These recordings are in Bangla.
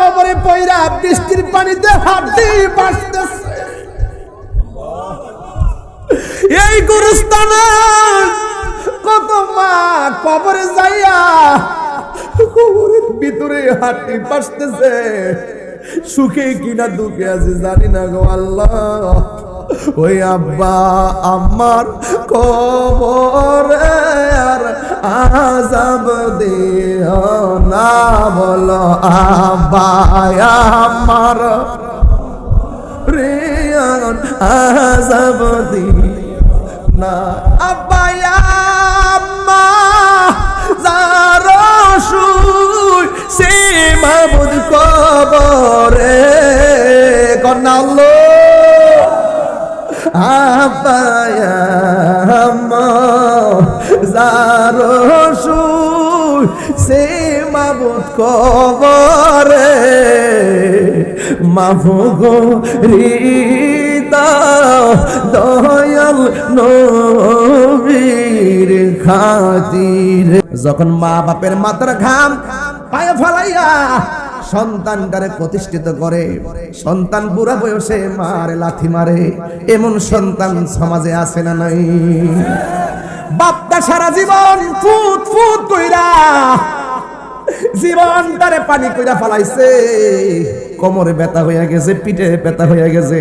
কবরে পয়রা বৃষ্টির পানিতে হাঁটতে বাঁচতেছে এই গুরুস্থানে কত মা কবরে যাইয়া কবরের ভিতরে হাঁটি বাঁচতেছে সুখে কিনা দুঃখে আছে জানি না গো আল্লাহ। ওই আব্বা আমার কবরে আর আজাব দিও না বলো, আব্বা আমার রিয়ান আজাব দিও না। শুই সে মাবুদ কবরে। মাফগো রিতা, দয়াল নবীর খাতির। যখন মা বাপের মাথার ঘাম পায়ে ফালাইয়া সন্তানটারে প্রতিষ্ঠিত করে, সন্তান বুড়া বয়সে মারে, লাথি মারে, এমন সন্তান সমাজে আছে না নাই? বাপটা সারা জীবন ফুট ফুট কইরা, জীবন তারে পানি কইরা ফালাইছে। কোমরে ব্যথা হইয়া গেছে, পিঠে ব্যথা হইয়া গেছে।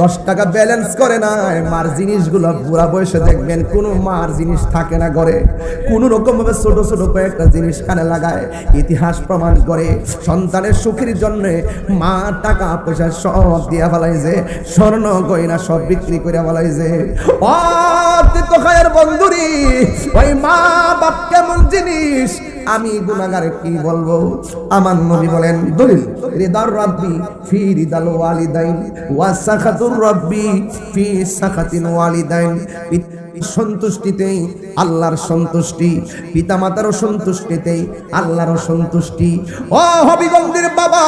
দশ টাকা ব্যালেন্স করে না, মার জিনিসগুলো বুড়া বয়সে দেখবেন, কোনো মার জিনিস থাকে না ঘরে। কোনো রকম ভাবে ছোট ছোট কয়েকটা জিনিস কানে লাগায়, ইতিহাস প্রমাণ করে, সন্তানের সুখের জন্য মা টাকা পয়সা সব দিয়া ফেলাইছে, স্বর্ণ, গয়না সব বিক্রি করে ফেলাইছে। ও খায়ের বন্ধুরি, ওই মা বাপ কেমন জিনিস আমি গুনাগারে কি বলব? আমার নবী বলেন, দলিল, রিদার রাব্বি ফি রিদাল ওয়ালিদাইন ওয়া সাখাতুর রাব্বি ফি সাখাতিন ওয়ালিদাইন। সন্তুষ্টিতেই আল্লাহর সন্তুষ্টি, পিতামাতারও সন্তুষ্টিতেই আল্লাহরও সন্তুষ্টি। ও হবিগঞ্জের বাবা,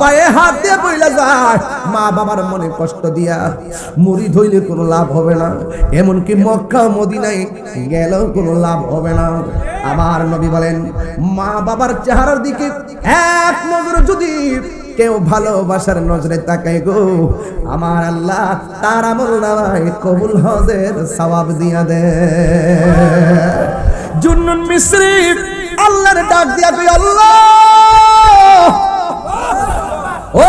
পায়ে হাত দিয়ে বইলা যায়, মা বাবার মনে কষ্ট দিয়া মুড়ি ধইলে কোনো লাভ হবে না। এমনকি মক্কা, মদিনায় গেলেও কোনো লাভ হবে না। আমার নবী বলেন মা বাবার চেহারার দিকে এক নজর যদি কেউ ভালোবাসার নজরে তাকাই গো, আমার আল্লাহ তার আমল নামায় কবুল হজের সওয়াব দিয়া দে। জুন্নুন মিশ্রি আল্লাহর ডাক দিয়া কই, আল্লাহ! ও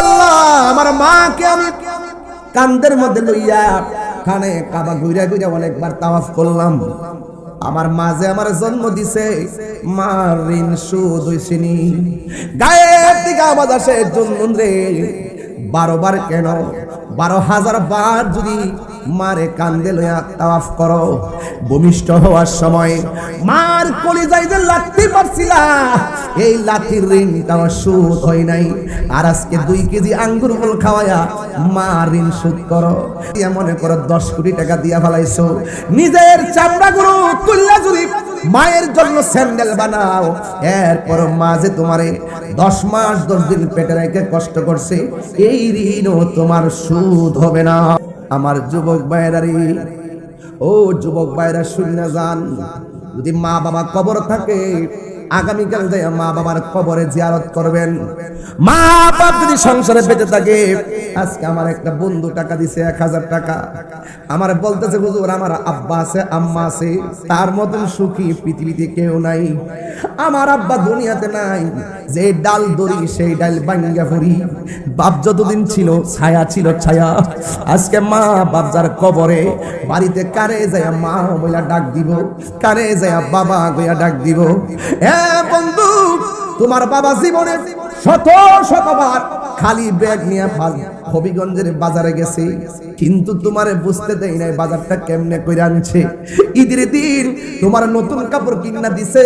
আল্লাহ, আমার মাকে আমি কান্দের মধ্যে লইয়া কানে কাবা ঘুরে ঘুরে অনেকবার তাওয়াফ করলাম। আমার মাঝে আমার জন্ম দিছে, মার ঋণ সুদ হইছিনি গায়ের দিকে আওয়াজ আসে জন্ম রে। বারো বার কেন বারো হাজার বার যদি মারে কান্দে লইয়া তাওয়াফ করো। ভূমিষ্ঠ হওয়ার সময় মার কলিজাই যে লাথি পারছিলা এই লাঠির ঋণ তাও সুদ হয় নাই। আর আজকে দুই কেজি আঙ্গুর ফল খাওয়ায়া মা ঋণ সুদ করো। মনে করো দশ কোটি টাকা দিয়া ফেলাইছো। নিজের চামড়া গুলো তুললা যদি মায়ের জন্য স্যান্ডেল বানাও। এরপর মা যে তোমারে দশ মাস, দশ দিন পেটে রেখে কষ্ট করছে, এই ঋণও তোমার সুদ হবে না। আমার যুবক ভাইয়েরারি ও যুবক ভাইরা শূন্য যান। যদি মা বাবা কবর থাকে আগামীকাল যাই মা বাবার কবরে জিয়ারত করবেন। মা বাপ যদি সংসারে বেঁচে থাকে, আজকে আমার একটা বন্ধু টাকা দিছে এক হাজার টাকা। আমার বলতেছে, হুজুর, আমার আব্বা আছে, আম্মা আছে, তার মতন সুখী পৃথিবীতে কেউ নাই। আমার আব্বা দুনিয়াতে নাই, যে ডাল দড়ি সেই ডাল বাঙ্গা ফুরি। বাপ যতদিন ছিল, ছায়া ছিল ছায়া। আজকে মা বাপ যার কবরে, বাড়িতে কারে যায় মা বইলা ডাক দিব কারে যায় বাবা গইয়া ডাক দিব। হ্যাঁ বন্ধু তোমার বাবা জীবনে শত শতবার খালি ব্যাগ নিয়ে ফাল- হবিগঞ্জের বাজারে গেছে। কিন্তু তোমারে বুঝতে দেয় নাই বাজারটা কেমনে কইরা আনছে। ঈদের দিন তোমার নতুন কাপড় কিনা দিছে।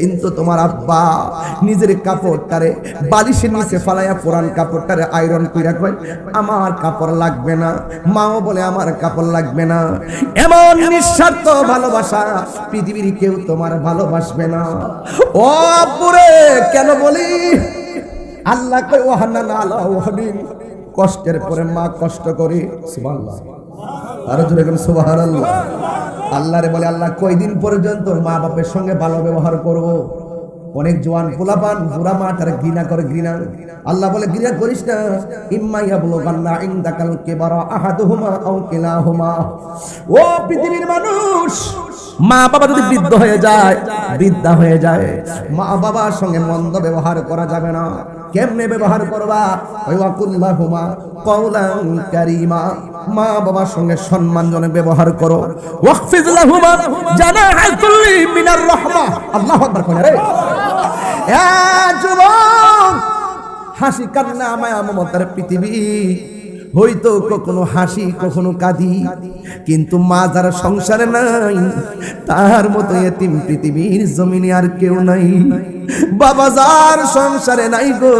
কিন্তু তোমার আব্বা নিজের কাপড়টারে বালিশের নিচে ফালাইয়া পুরান কাপড়টারে আয়রন কইরা কয়, আমার কাপড় লাগবে না। মাও বলে, আমার কাপড় লাগবে না। এমন নিঃস্বার্থ ভালোবাসা পৃথিবীর কেউ তোমার ভালোবাসবে না। ও আব্বুরে, কেন বলি আল্লাহ ওহানা না আল্লাহ ওহানিন কষ্টের পরে মা কষ্ট করে। সুবহানাল্লাহ। আরও জোরে কোন সুবহানাল্লাহ। আল্লাহ রে বলে, আল্লাহ, কয়দিন পর্যন্ত মা বাপের সঙ্গে ভালো ব্যবহার করব? অনেক জোয়ান পোলাপান, বুড়া মা তারা ঘৃণা করে ঘৃণা। আল্লাহ বলে, ঘৃণা করিস না। ইম্মাইয়া বলো গান্না ইন্দাকাল কেবারা আহাদুহুমা আও কিলাহুমা। ও পৃথিবীর মানুষ, মা বাবা যদি বৃদ্ধ হয়ে যায়, বৃদ্ধা হয়ে যায়, মা বাবার সঙ্গে মন্দ ব্যবহার করা যাবে না। কেমনে ব্যবহার করবা? ওই ওয়াকুল্লাহুমা কওলান কারীমা, মা বাবার সঙ্গে সম্মানজনক ব্যবহার করো। ওয়াকফিজ লাহুমা জানাহাতুল মিনার রাহমা। আল্লাহু আকবার কোন রে। এ যুবক, হাসি কান্না মায়া মমতার পৃথিবী। হয়তো কখনো হাসি, কখনো কাঁদি। কিন্তু মা যারা সংসারে নাই, তার মতো এতিম পৃথিবীর জমিনে আর কেউ নাই। বাবা যার সংসারে নাই গো,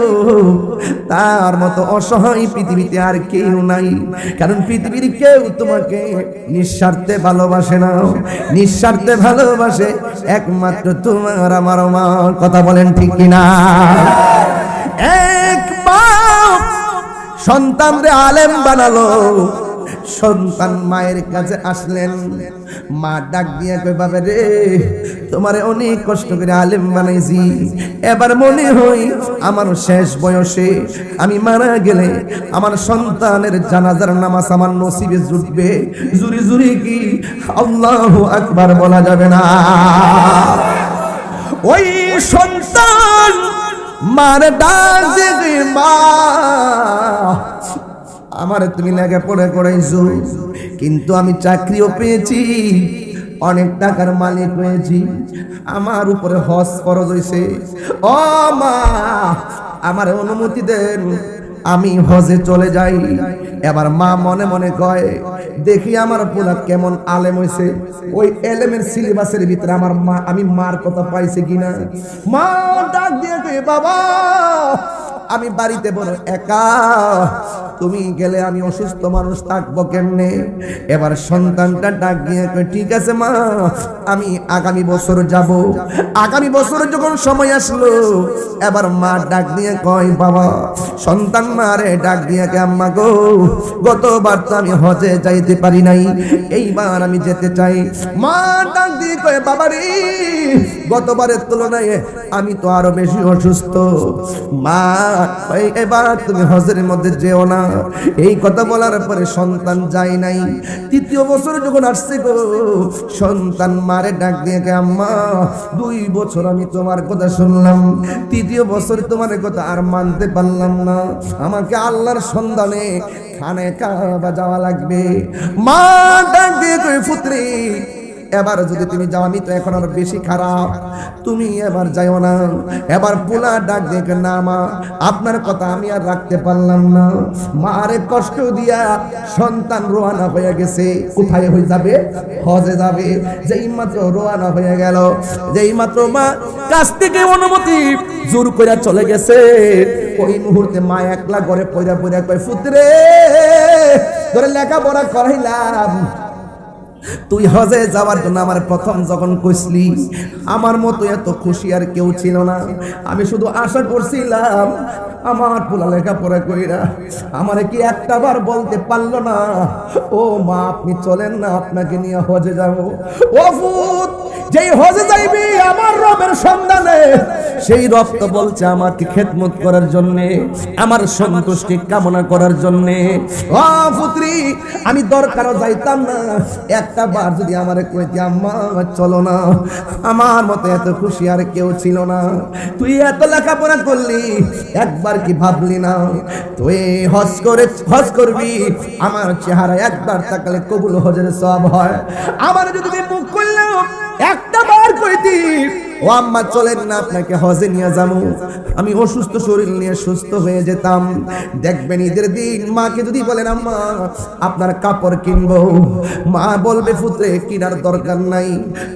তার মতো অসহায় পৃথিবীতে আর কেউ নাই। কারণ পৃথিবীর কেউ তোমাকে নিঃস্বার্থে ভালোবাসে না। নিঃস্বার্থে ভালোবাসে একমাত্র তোমার আমার মা। কথা বলেন ঠিক কিনা? বাপ সন্তানরে আলেম বানালো। সন্তান মায়ের কাছে আসলেন। মা ডাক দিয়ে কই বাবা রে, তোমারে অনেক কষ্ট করে আলেম বানাইছি। এবার মনে হই আমার শেষ বয়সে আমি মারা গেলে আমার সন্তানের জানাজার নামাজ আমার নসিবে জুটবে। জুরি জুরি কি আল্লাহ আকবার বলা যাবে না। ওই সন্তান আমার তুমি লেগে পড়ে করাইছো কিন্তু আমি চাকরিও পেয়েছি, অনেক টাকার মালিক হয়েছি। আমার উপরে হস ফরজ হয়েছে। ও মা, আমার অনুমতি দেন, আমি হজে চলে যাই। এবার মা মনে মনে কয়, দেখি আমার পোলা কেমন আলেম হয়েছে ওই এলেমের সিলেবাসের ভিতরে আমার মা, আমি মার কথা পাইছে কিনা? মা ডাক দিয়ে বাবা আমি বাড়িতে বড় একা। তুমি গেলে আমি অসুস্থ মানুষ থাকব কেমনে? এবার সন্তানটা ডাক দিয়ে ঠিক আছে মা, আমি আগামী বছর যাব। আগামী বছর যখন সময় আসলো, এবার মা ডাক দিয়ে কয়, বাবা, সন্তান মারে ডাক দিয়ে কে আম্মা গো, গতবার তো আমি হজে যাইতে পারি নাই, এইবার আমি যেতে চাই। মা ডাক দিয়ে কয়, বাবা রে, গতবারের তুলনায় আমি তো আরও বেশি অসুস্থ। মা ওই এবার তুমি হজের মধ্যে যেও না। এই কথা বলার পরে সন্তান যায় নাই। তৃতীয় বছর যখন আসছে গো, সন্তান মারে ডাক দিয়ে কে, আম্মা, দুই বছর আমি তোমার কথা শুনলাম। তৃতীয় বছর তোমার কথা আর মানতে পারলাম না। আমাকে আল্লাহর সন্ধানে খানে কাবা যাওয়া লাগবে। মা ডাক দিয়ে কই পুত্রী এবার যদি তুমি যাও আমি তো এখন আরও বেশি খারাপ, তুমি এবার যাইও না। এবার পোলা ডাক দেখে না মা, আপনার কথা আমি আর রাখতে পারলাম না। মারে কষ্ট দিয়া সন্তান রোয়ানা হয়ে গেছে। কোথায় হয়ে যাবে? হজে যাবে। যেই মাত্র রোয়ানা হয়ে গেল, যেই মাত্র মা কাছ থেকে অনুমতি জোর করে চলে গেছে। ওই মুহূর্তে মা একলা ঘরে পয়রা পয়রা কয় ফুতরে ধরে লেখাপড়া করাইলাম। তুই হজে যাওয়ার জন্য আমার প্রথম যখন কইসলি, আমার মতো এত খুশি আর কেউ ছিল না। আমি শুধু আশা করছিলাম, আমার পোলা লেখাপড়া কইরা আমারে কি একটা বার বলতে পারল না। ও মা, আপনি চলেন না, আপনাকে নিয়ে হজে যাব। ও ফুত, যেই হজে যাইবি, আমার রবের সন্ধানে সেই রব তো বলছে আমাকে খেদমত করার জন্য, আমার সন্তুষ্টি কামনা করার জন্য। ও পুত্রী, আমি দরকারও যাইতাম না। একটা বার যদি আমারে কইতে, আম্মা, চলো না। আমার মতো এত খুশি আর কেউ ছিল না। তুই এত লেখাপড়া করলি, একবার কি ভাবলি না? তুই হজ করে, হজ করবি। আমার চেহারা একবার তাকালে কবুল হজের সব হয়। আমার যদি মুখ করলেও একটা বার কইতি ও আম্মা চলেন না আপনাকে হজে নিয়ে যাব। আমি অসুস্থ শরীর নিয়ে সুস্থ হয়ে যেতাম। দেখবেন ঈদের দিন মাকে যদি বলেন আম্মা আপনার কাপড় কিনবো। মা বলবে পুত্রে কিনার দরকার নাই।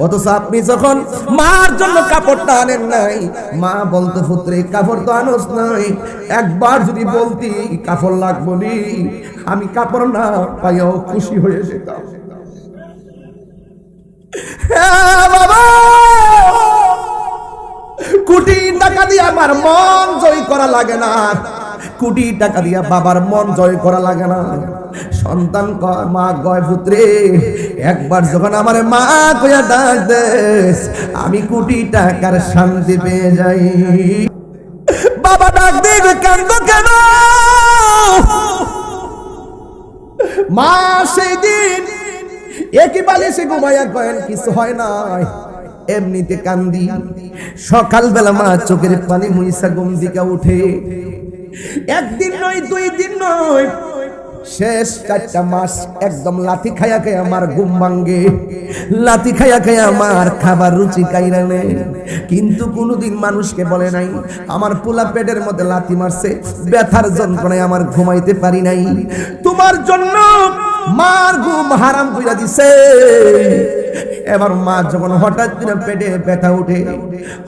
অথচ আপনি যখন মার জন্য কাপড়টা আনেন নাই মা বলতো পুত্রে কাপড় তো আনোস নাই। একবার যদি বলতি কাপড় লাগবো নি? আমি কাপড় না পাইও খুশি হয়ে যেতাম। হ্যাঁ, বাবা! কোটি টাকা দিয়ে আমার মন জয় করা লাগে না। কোটি টাকা দিয়া বাবার মন জয় করা লাগে না। সন্তান কয়, মা গয় পুত্রে, একবার যখন আমার মা কইয়া ডাক দেস, আমি কোটি টাকার শান্তি পেয়ে যাই। বাবা ডাক দিবে কান্দ কেন? মা সেই দিন একই বালিশে ঘুমাইয়া কয়েন, কিছু হয় নাই। এমনিতে কান্দি। সকালবেলা মা চোখের পানি মুইসা ঘুম দিকে উঠে। একদিন নয়, দুই দিন নয়, শেষ চারটা মাস একদম লাথি খায়া খায়া আমার ঘুম ভাঙ্গে লাথি খায়া খায়া আমার খাবার রুচি কাইরা নেই কিন্তু কোনোদিন মানুষকে বলে নাই, আমার পোলা পেটের মধ্যে লাথি মারছে, ব্যথার যন্ত্রণায় আমার ঘুমাইতে পারি নাই। তোমার জন্য মার ঘুম হারাম কইরা দিছে। এবার মা যখন হঠাৎ করে পেটে ব্যথা উঠে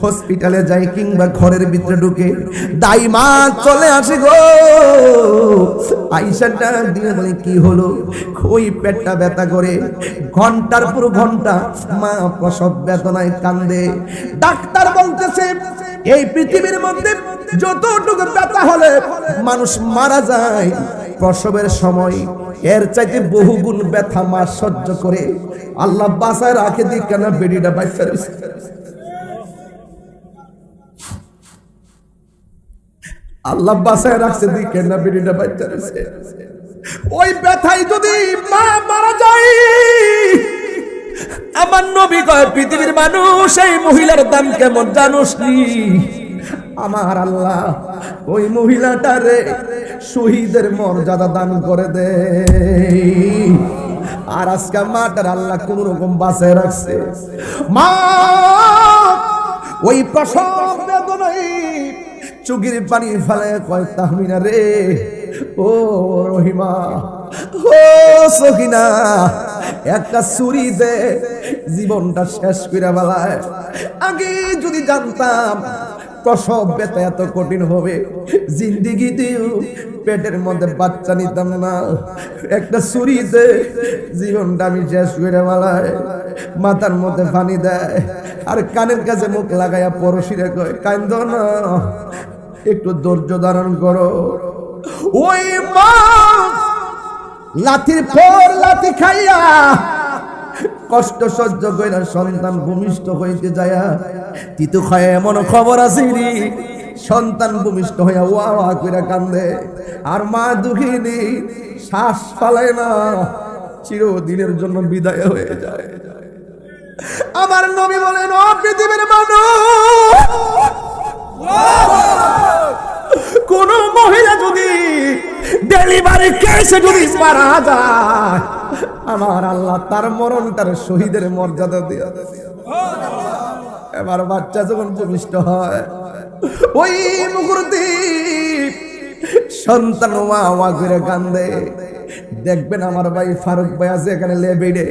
হসপিটালে যাই কিংবা ঘরের ভিতরে ঢুকে, দাই মা, চলে আসে গো। আইসাটা দিয়ে বলে, কি হলো? ওই পেটটা ব্যথা করে, ঘণ্টার পর ঘণ্টা মা প্রসব বেদনায় কান্দে। ডাক্তার বলতেছে, এই পৃথিবীর মধ্যে যতটুকু ব্যথা হলে মানুষ মারা যায় প্রসবের সময় এর চাইতে বহুগুণ ব্যথা মা সহ্য করে। আল্লাহ বাসায় রাখে দিক কেন বেডিটা বাচ্চা রয়েছে আল্লাহ বাসায় রাখছে দিক কেন বেডিটা বাচ্চা ওই ব্যথাই যদি মা মারা যায়, আমার নবী কয়, পৃথিবীর মানুষ, এই মহিলার দাম কেমন জানোস নি আমার আল্লাহ, ওই মহিলাটারে শহীদের মর্যাদা দান করে দে। আর আজকে মাটার আল্লাহ কোন রকম বাসায় রাখছে। মা, ওই প্রসব বেদনাই পানি ফেলে কয়, তাহমিনা রে, ও রহিমা, ও সখিনা একটা ছুরি দে, জীবনটা শেষ করে বেলায়। আগে যদি জানতাম এত কঠিন হবে। পেটের মধ্যে বাচ্চা নিতাম না। একটা ছুরিতে জীবনটা আমি শেষ করে মাথার মধ্যে পানি দেয়। আর কানের কাছে মুখ লাগাইয়া পরশিরে কয়, কান্দ না, একটু ধৈর্য ধারণ করো। ওই মা লাথির পর লাথি খাইয়া কষ্ট সহ্য কইরা সন্তান ভূমিষ্ঠ হইতে যায়া তিতু খায় এমন খবর আছে সন্তান ভূমিষ্ঠ হইয়া ওয়া ওয়া কইরা কান্দে। আর মা দুঃখিনী শ্বাস ফালায় না, চিরদিনের জন্য বিদায় হয়ে যায়। আমার নবী বলেন পৃথিবীর মানুষ! কোন মহিলা যদি ডেলিভারি কেসে যদি মারা যায়, আমার আল্লাহ তার মরণ তার শহীদের মর্যাদা দিয়ে এবার বাচ্চা যখন ভূমিষ্ঠ হয়, ওই মুহূর্তে সন্তান মা করে কান্দে। দেখবেন আমার ভাই ফারুক ভাই আছে এখানে লেবেডে।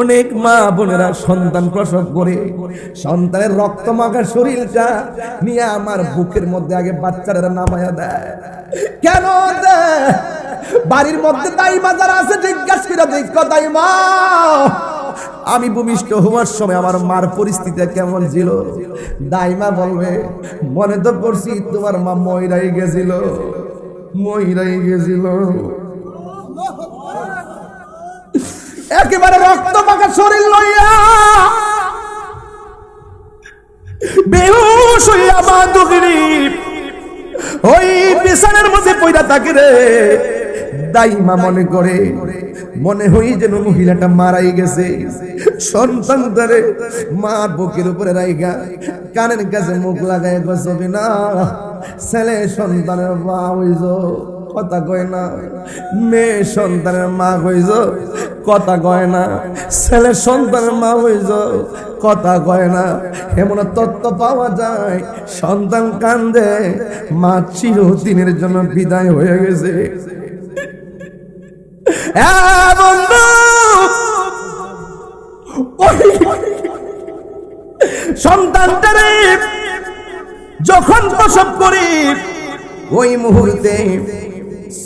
অনেক মা বোনেরা সন্তান প্রসব করে। সন্তানের রক্ত মাখা শরীরটা নিয়ে আমার বুকের মধ্যে আগে বাচ্চারা নামায়া দেয়। কেন বাড়ির মধ্যে দাইমা যারা আছে, জিজ্ঞাসা করে দেখ দাইমা আমি ভূমিষ্ঠ হওয়ার সময় আমার মার পরিস্থিতি কেমন ছিল? দাইমা বলবে, মনে তো পড়ছি তোমার মা ময়রাই গেছিল ময়রাই গেছিল। একেবারে রক্ত পাকা শরীর লইয়া বেহুশ হইয়া মা দুগিরি ওই বিছানার মধ্যে পয়দা থাকে রে। দাইমা মনে করে, মনে হই যেন মহিলাটা মারাই গেছে। সন্তান ধরে মার বুকের উপরে রাইগা, কানের কাছে মুখ লাগায় গছবি না ছেলে সন্তানের মা হইজ কথা কয় না। মেয়ে সন্তানের মা হইজ কথা কয় না। ছেলে সন্তানের মা হইজ কথা কয় না। এমন তত্ত্ব পাওয়া যায়, সন্তান কান্দে, মা চিরদিনের জন্য বিদায় হয়ে গেছে। বন্ধু! সন্তানটারে যখন প্রসব করি, ওই মুহূর্তে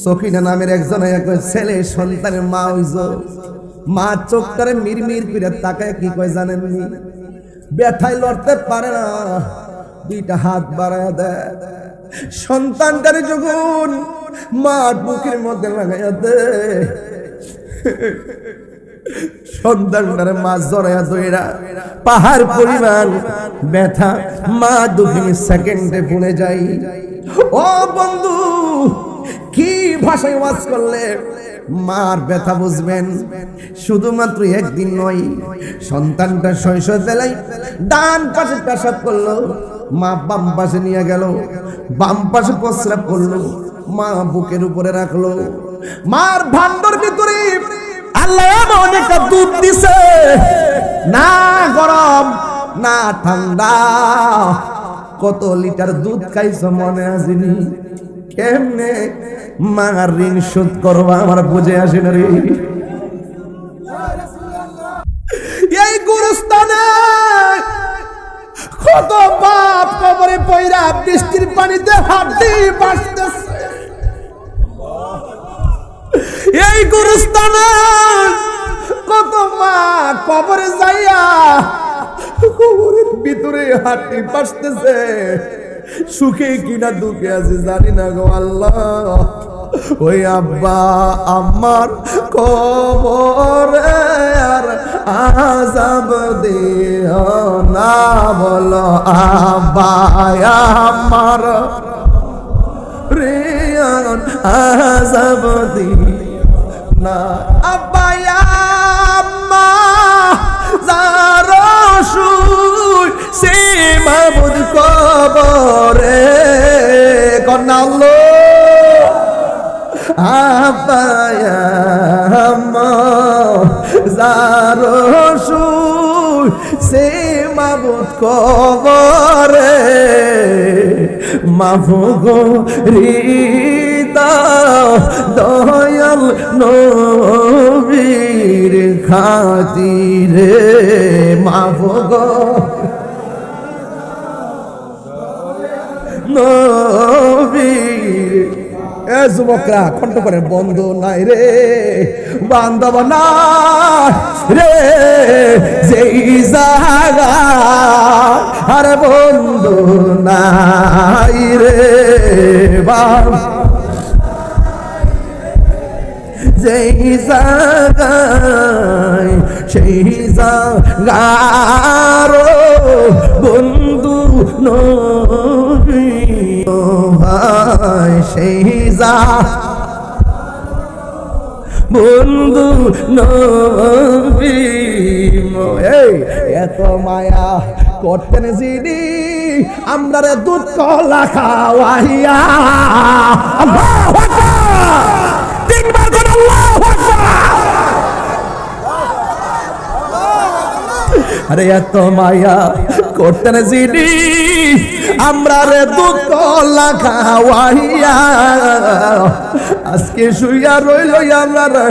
সখিনা নামের একজন এক ছেলে, সন্তানের মা হইজ। মা চোখটারে মিরমির করে তাকায়, কি কয় জানেননি ব্যথায় লড়তে পারে না, দুইটা হাত বাড়ায় দেয়। সন্তানটারে যখন মার বুকের মধ্যে লাগাইয়া দে সন্তানটারে মা জড়াইয়া দইরা পাহাড় পরিমাণ ব্যথা মা দুঃখিনী সেকেন্ডে ভুলে যাই ও বন্ধু কি ভাষায় ওয়াজ করলে মার ব্যথা বুঝবেন? শুধুমাত্র একদিন নয়, সন্তানটা শৈশব বেলায় ডান পাশে পেশাব করল, মা বাম পাশে নিয়ে গেল, বাম পাশে প্রস্রাব করল, মা বুকের উপরে রাখল। মার ভান্ডর ভিতরে আল্লাহ এমন একটা দুধ দিছে, না গরম, না ঠান্ডা, কত লিটার দুধ খাইছো মনে আসেনি কেমনে মার ঋণ শোধ করব আমার বুঝে আসে না রে? এই গুরুস্থানে কত বাপ কবরে পয়রা বৃষ্টির পানিতে হাড্ডি বাসতেছে এই গুরুস্থানে কত মা কবরে যাইয়া কবরের ভিতরে হাড্ডি বাসতেছে সুখে কিনা দুঃখে আছে জানি না গো আল্লাহ। ওই আব্বা আমার কবরে আর আজাব দিও না বলো। আব্বা আমার রিয়ান আজাব দিও না। আব্বা আম্মা, যারা শুই সে মাবুদ কবরে। কন্যা আল্লাহ আব্বায়াম্মা যারো সুর সে মাবুত কবরে। মাফুগো রিতা দয়াল নবীর খাতিরে মাফুগো এ যুবকরা কণ্ঠ করে বন্ধু নাই রে বান্ধব না রে। যেই জাগা আরে বন্ধু নাই রে বান্ধব যেই জাগায় সেই জাগার বন্ধু নবী ভাই, সেই যা। বন্ধু এত মায়া করতেন যিনি আমরা রে দুধ কলা খাওয়াইয়া। আরে, এত মায়া করতেন যিনি আমরা রে দুধ কলা খাওয়াইয়া আজকে শুইয়া রইল আমরা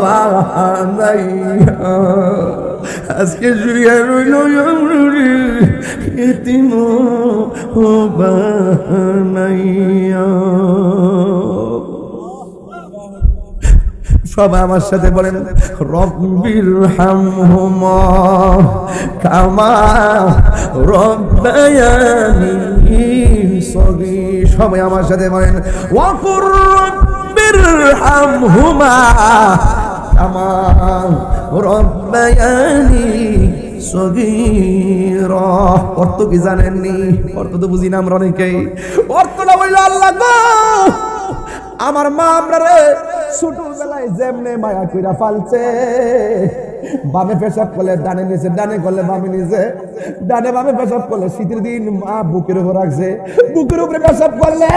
বানাইয়া। আজকে শুইয়া রইল এতিম বানাইয়া। সবাই আমার সাথে বলেন, রব্বির হামহুমা কামা রব্বায়ানি সবাই আমার সাথে বলেন, ওয়াকুর অর্থ কি জানেননি? অর্থ তো না আমরা অনেকেই। অর্থটা বলল, আল্লাহ আমার মা আমরা রে ছোটবেলায় যেমনে মায়া কইরা ফালছে। বামে পেশাব করলে ডানে নিচে, ডানে করলে বামে নিচে। ডানে বামে পেশাব করলে শীতের দিন মা বুকের উপর রাখছে। বুকের উপরে পেশাব করলে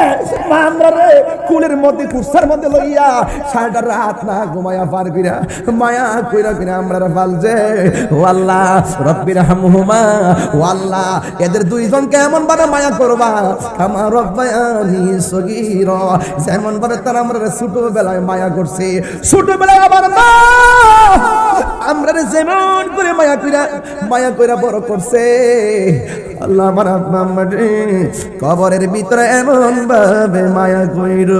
মা আমরা রে কুলের মধ্যে কুসার মধ্যে লইয়া সারাটা রাত না ঘুমায়া পার কইরা, মায়া কইরা কইরা আমরা ফালছে। ও আল্লাহ রব্বির হামহুমা ও এদের দুইজন কেমন ভাবে মায়া করবা আমার রব্বায়ানি সগীর। যেমন ভাবে তারা আমরা ছোটবেলায় মায়া করছে ছোটবেলায় আমার মা আমরা যেমন করে মায়া কইরা মায়া কইরা বড় করছে। আল্লাহ আমার রে, কবরের ভিতরে এমন ভাবে মায়া কইর।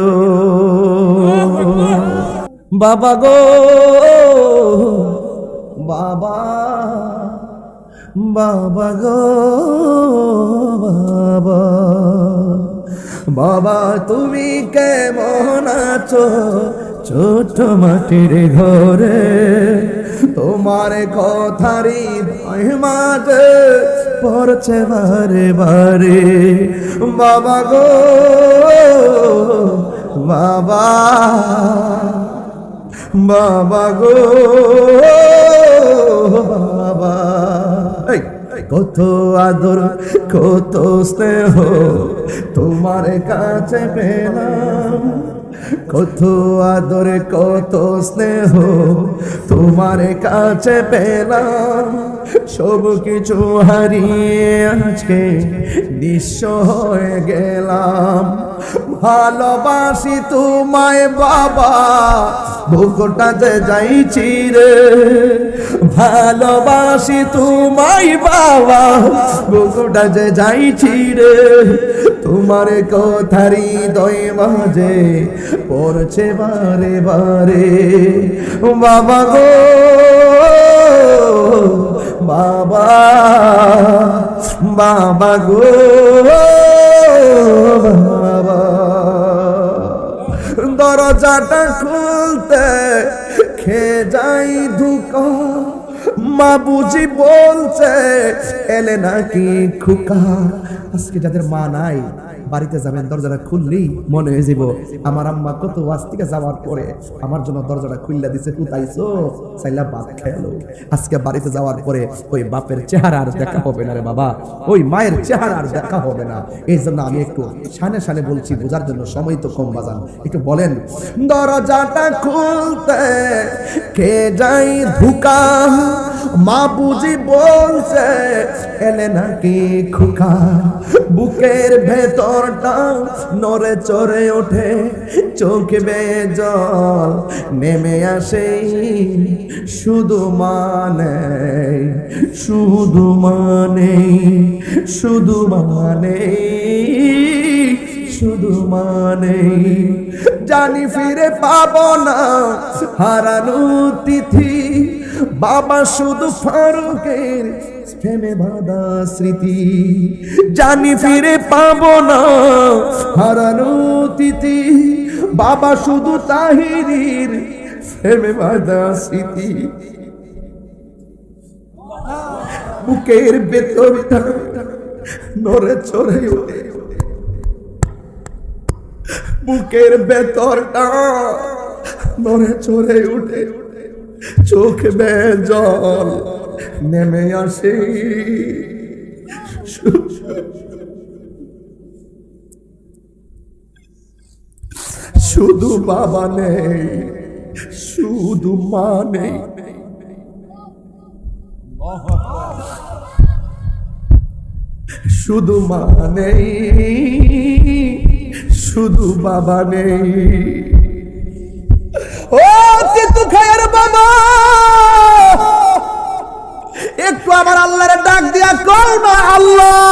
বাবা গো, বাবা বাবা গো, বাবা বাবা, তুমি কেমন আছো? ছোট মাটির ঘরে তোমার কথারি মাঝে পড়ছে বারে বারে। বাবা গো, বাবা বাবা গো, বাবা। কত আদর, কত স্নেহ তোমার কাছে পেলাম। কত আদরে কত স্নেহ তোমার কাছে পেলাম। সব কিছু হারিয়ে আজকে নিঃস্ব হয়ে গেলাম। ভালোবাসি তোমায় বাবা বুকটাতে যাইছি রে। ভালোবাসি তোমায় বাবা বুকটাতে যাইছি রে। তোমার কথারি দয় মাঝে পড়ছে বারে বারে। বাবা গো বাবা বাবা গো, বাবা। দরজাটা খুলতে খে যাই ধুকা। মা বুঝি বলছে, এলে নাকি খুকা? আজকে যাদের মা নাই বাড়িতে যাবেন, দরজাটা খুললেই মনে হয়ে যাব আমার আম্মা কত ওয়াজ থেকে যাওয়ার পরে আমার জন্য দরজাটা খুললা দিছে কুতাইছো চাইলা ভাত খেলো। আজকে বাড়িতে যাওয়ার পরে ওই বাপের চেহারা আর দেখা হবে না রে বাবা, ওই মায়ের চেহারা আর দেখা হবে না। এই জন্য আমি একটু সানে সানে বলছি, বোঝার জন্য সময় তো কম, বাজান। একটু বলেন, দরজাটা খুলতে কে যাই ধুকা? মা বুঝি বলছে, এলে নাকি খুকা? বুকের ভেতরটা নড়ে চড়ে ওঠে, চোখ বেয়ে জল নেমে আসে। শুধু মানে শুধু মানে শুধু মানে শুধু মানে। জানি ফিরে পাবো না হারানো তিথি, বাবা শুধু ফারুকের প্রেমে বাধা স্মৃতি। জানি ফিরে পাবো না হারানো তিথি বাবা শুধু তাহিরির প্রেমে বাধা স্মৃতি। বুকের ভেতরটা নড়ে চড়ে বুকের ভেতরটা নড়ে চড়ে উঠে চোখ বে জল নেমে আসে। শুধু বাবা নেই, শুধু মা নেই। শুধু মা নেই, শুধু বাবা নেই। ও তিতু খায়ের বাবা! আমার আল্লাহরে ডাক দিয়া কল আল্লাহ।